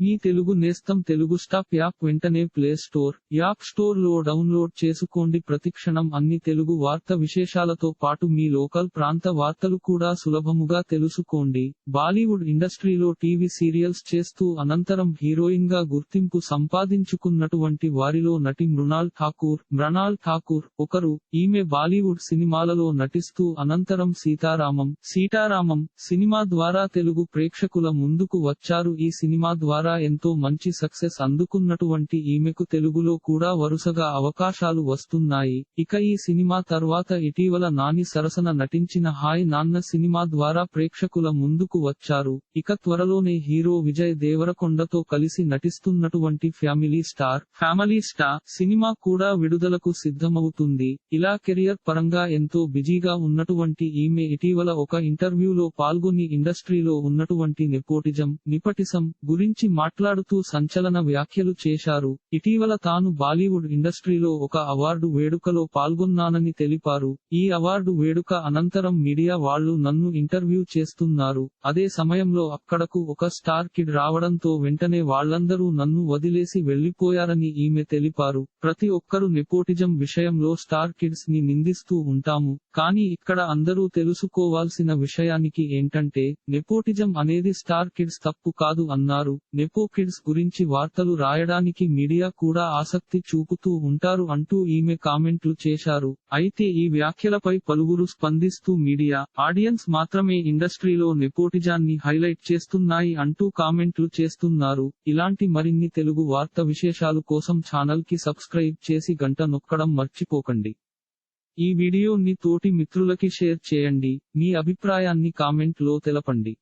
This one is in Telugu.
మీ తెలుగు నేస్తం తెలుగు స్టాప్ యాప్ వెంటనే ప్లే స్టోర్ యాప్ స్టోర్లో డౌన్లోడ్ చేసుకోండి. ప్రతిక్షణం అన్ని తెలుగు వార్త విశేషాలతో పాటు మీ లోకల్ ప్రాంత వార్తలు కూడా సులభముగా తెలుసుకోండి. బాలీవుడ్ ఇండస్ట్రీలో టీవీ సీరియల్స్ చేస్తూ అనంతరం హీరోయిన్గా గుర్తింపు సంపాదించుకున్నటువంటి వారిలో నటి మృణాల్ ఠాకూర్ మృణాల్ ఠాకూర్ ఒకరు. ఈమె బాలీవుడ్ సినిమాలలో నటిస్తూ అనంతరం సీతారామం సీతారామం సినిమా ద్వారా తెలుగు ప్రేక్షకుల ముందుకు వచ్చారు. ఈ సినిమా ద్వారా ఎంతో మంచి సక్సెస్ అందుకున్నటువంటి ఈమెకు తెలుగులో కూడా వరుసగా అవకాశాలు వస్తున్నాయి. ఇక ఈ సినిమా తర్వాత ఇటీవల నాని సరసన నటించిన హాయ్ నాన్న సినిమా ద్వారా ప్రేక్షకుల ముందుకు వచ్చారు. ఇక త్వరలోనే హీరో విజయ్ దేవరకొండతో కలిసి నటిస్తున్నటువంటి family star family star cinema కూడా విడుదలకు సిద్ధమవుతుంది. ఇలా కెరియర్ పరంగా ఎంతో బిజీగా ఉన్నటువంటి ఈమె ఇటీవల ఒక ఇంటర్వ్యూలో పాల్గొని ఇండస్ట్రీలో ఉన్నటువంటి నెపోటిజం నిపటిసం గురించి మాట్లాడుతూ సంచలన వ్యాఖ్యలు చేశారు. ఇటీవల తాను బాలీవుడ్ ఇండస్ట్రీలో ఒక అవార్డు వేడుకలో పాల్గొన్నానని తెలిపారు. ఈ అవార్డు వేడుక అనంతరం మీడియా వాళ్ళు నన్ను ఇంటర్వ్యూ చేస్తున్నారు. అదే సమయంలో అక్కడకు ఒక స్టార్ కిడ్ రావడంతో వెంటనే వాళ్ళందరూ నన్ను వదిలేసి వెళ్ళిపోయారని ఈమె తెలిపారు. ప్రతి ఒక్కరు నెపోటిజం విషయంలో స్టార్ కిడ్స్ని నిందిస్తూ ఉంటాము. కానీ ఇక్కడ అందరూ తెలుసుకోవాల్సిన విషయానికి ఏంటంటే నెపోటిజం అనేది స్టార్ కిడ్స్ తప్పు కాదు అన్నారు. నెపో కిడ్స్ గురించి వార్తలు రాయడానికి మీడియా కూడా ఆసక్తి చూపుతూ ఉంటారు అంటూ ఈమె కామెంట్లు చేశారు. అయితే ఈ వ్యాఖ్యలపై పలువురు స్పందిస్తూ మీడియా ఆడియన్స్ మాత్రమే ఇండస్ట్రీలో నెపోటిజాన్ని హైలైట్ చేస్తున్నాయి అంటూ కామెంట్లు చేస్తున్నారు. ఇలాంటి మరిన్ని తెలుగు వార్త విశేషాలు కోసం ఛానల్కి సబ్స్క్రైబ్ చేసి గంట నొక్కడం మర్చిపోకండి. ఈ వీడియోని తోటి మిత్రులకి షేర్ చేయండి. మీ అభిప్రాయాన్ని కామెంట్లో తెలపండి.